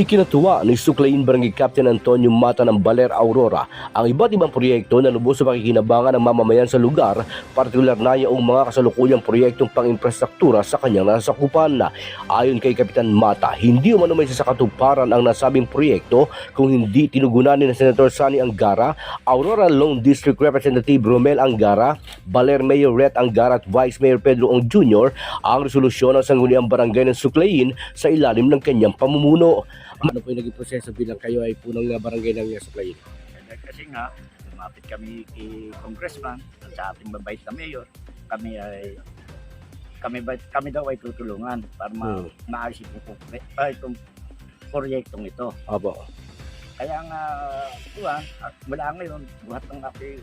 Ikinatuwa ni Suklayin Barangay Captain Antonio Mata ng Baler Aurora ang iba't ibang proyekto na lubos sa pakikinabangan ng mamamayan sa lugar, partikular na yung mga kasalukuyang proyektong pang-infrastruktura sa kanyang nasakupan. Ayon kay Kapitan Mata, hindi umano may sasakatuparan ang nasabing proyekto kung hindi tinugunan ni na Senator Sani Angara, Aurora Lone District Representative Romel Angara, Baler Mayor Ret Angara at Vice Mayor Pedro Ong Jr. ang resolusyon ng sangguniang barangay ng Suklayin sa ilalim ng kanyang pamumuno. Ano po yung naging proseso bilang kayo ay punang uh, barangay ng Suklayin? Kasi nga, lumapit kami kay congressman at sa ating mabait na mayor. Kami ay kami ba, kami daw ay tutulungan para ma Hmm. maayos itong, ah, itong proyektong ito. Apo. Kaya nga, tuwan, at mula ngayon, buhat ng aking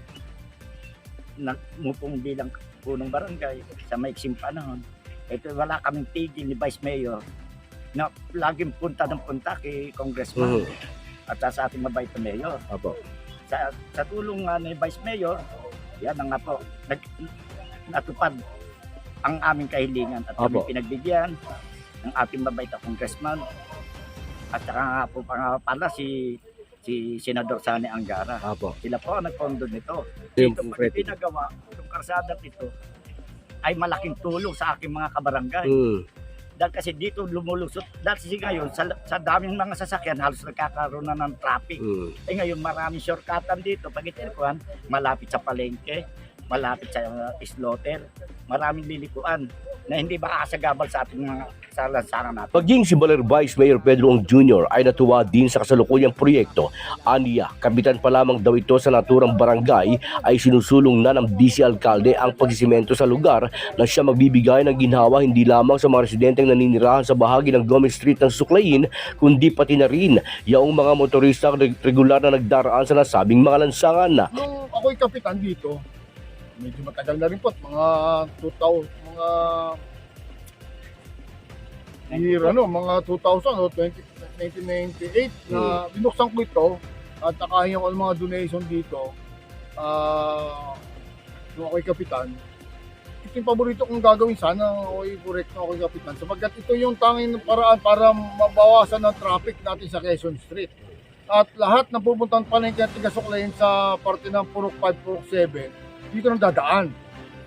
mupong bilang punong barangay sa maiksing panahon. Ito wala kaming tigil ni Vice Mayor na laging punta ng punta kay Congressman Mhm. at sa ating mabait na mayor. Apo. Sa, sa tulong nga ni Vice Mayor, yan na nga po, nag, natupad ang aming kahilingan at kami Apo. pinagbigyan ng ating mabait na congressman at saka nga po pala si si Senador Sani Angara. Apo. Sila po ang nagpondo nito. Yung Ito pag konkreto. pinagawa, itong karsada ito ay malaking tulong sa aking mga kabarangay. Hmm. Dahil kasi dito lumulusot. Dahil kasi ngayon, sa, sa daming mga sasakyan, halos nagkakaroon na ng traffic. Hmm. Eh ngayon, maraming shortcutan dito. Pag itirkuhan, malapit sa palengke, malapit sa uh, slaughter, maraming lilikuan na hindi makakasagabal sa ating mga sa lansangan natin. Paging si Baler Vice Mayor Pedro Ong Jr. ay natuwa din sa kasalukuyang proyekto. Aniya, kapitan pa lamang daw ito sa naturang barangay ay sinusulong na ng DC Alkalde ang pagsisimento sa lugar na siya magbibigay ng ginhawa hindi lamang sa mga residenteng naninirahan sa bahagi ng Gomez Street ng Suklayin kundi pati na rin yaong mga motorista reg- regular na nagdaraan sa nasabing mga lansangan. Nung ako'y kapitan dito, medyo matagal na rin po, mga 2000, mga year, ano, mga 2000 o 20, 1998 na binuksan ko ito at nakahinga ko ng mga donation dito. Ah, nung ako'y kapitan, ito yung paborito kong gagawin. Sana ako'y correct na ako'y kapitan. Sapagkat ito yung tanging paraan para mabawasan ng traffic natin sa Quezon Street. At lahat ng pupuntang palengke at tigasuklayin sa parte ng Purok 5, Purok 7, dito nang dadaan.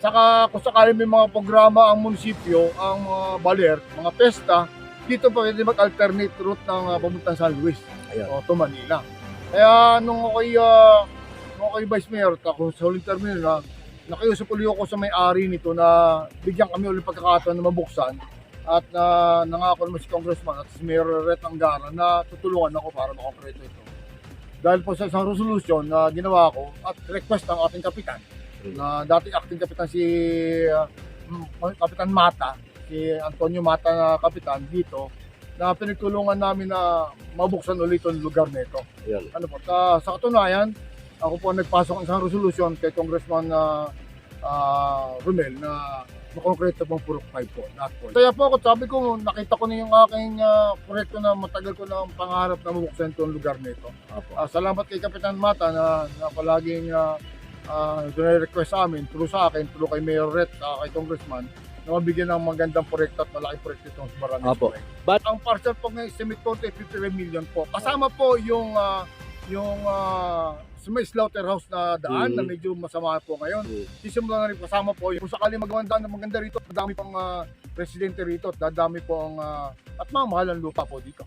Saka kung sakali may mga programa ang munisipyo, ang mga baler, mga pesta, dito pa pwede mag-alternate route ng uh, papuntang San Luis Ayan. o to Manila. Kaya nung ako'y, uh, nung ako'y Vice Mayor, ako sa huling termino na, nakiusap uli ako sa may-ari nito na bigyan kami ulit pagkakataon na mabuksan at na nangako naman si Congressman at si Mayor Ret Angara na tutulungan ako para makonkreto ito. Dahil po sa isang resolution na ginawa ko at request ng ating kapitan na dati acting kapitan si uh, mm, Kapitan Mata, si Antonio Mata na kapitan dito na pinagtulungan namin na mabuksan ulit ang lugar nito. Ayan. Ano po, sa, sa katunayan, ako po nagpasok ng isang resolution kay Congressman na Romel na makonkrete pong purok 5 po, not 4. Kaya po ako, sabi ko, nakita ko na yung aking ah, proyekto na matagal ko na ang pangarap na mabuksan itong lugar nito. Apo. Ah, salamat kay Kapitan Mata na, na palaging uh, request sa amin, through sa akin, through kay Mayor Ret, uh, kay Congressman, na mabigyan ng magandang proyekto at malaking proyekto itong Marami. Apo. But ang partial po ng estimate ay 55 million po. Kasama po yung ah, yung uh, may slaughterhouse na daan Mm. na medyo masama po ngayon. Mm. Sisimula na rin kasama po kung sakali magawa ng daan na maganda rito, madami pong ah, residente rito at dadami po ang ah, at mga mahal ang lupa po dito.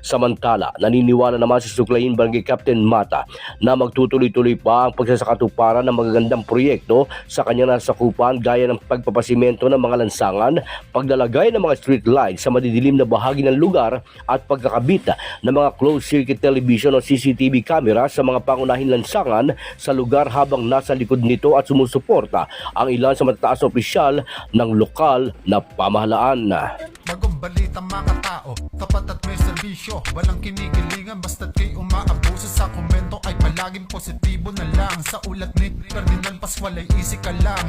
Samantala, naniniwala naman si Suklayin Barangay Captain Mata na magtutuloy-tuloy pa ang pagsasakatuparan ng magagandang proyekto sa kanyang nasakupan gaya ng pagpapasimento ng mga lansangan, paglalagay ng mga street lights sa madidilim na bahagi ng lugar at pagkakabit ng mga closed-circuit television o CCTV camera sa mga pangunahing lansangan sa lugar habang nasa likod nito at sumusuporta ang ilan sa matataas opisyal ng lokal na pamahalaan. Bagong balita mga tao Tapat serbisyo Walang kinikilingan Basta't kay umaabuso sa komento Ay palaging positibo na lang. Sa ulat ni Ferdinand Pascual ay easy ka lang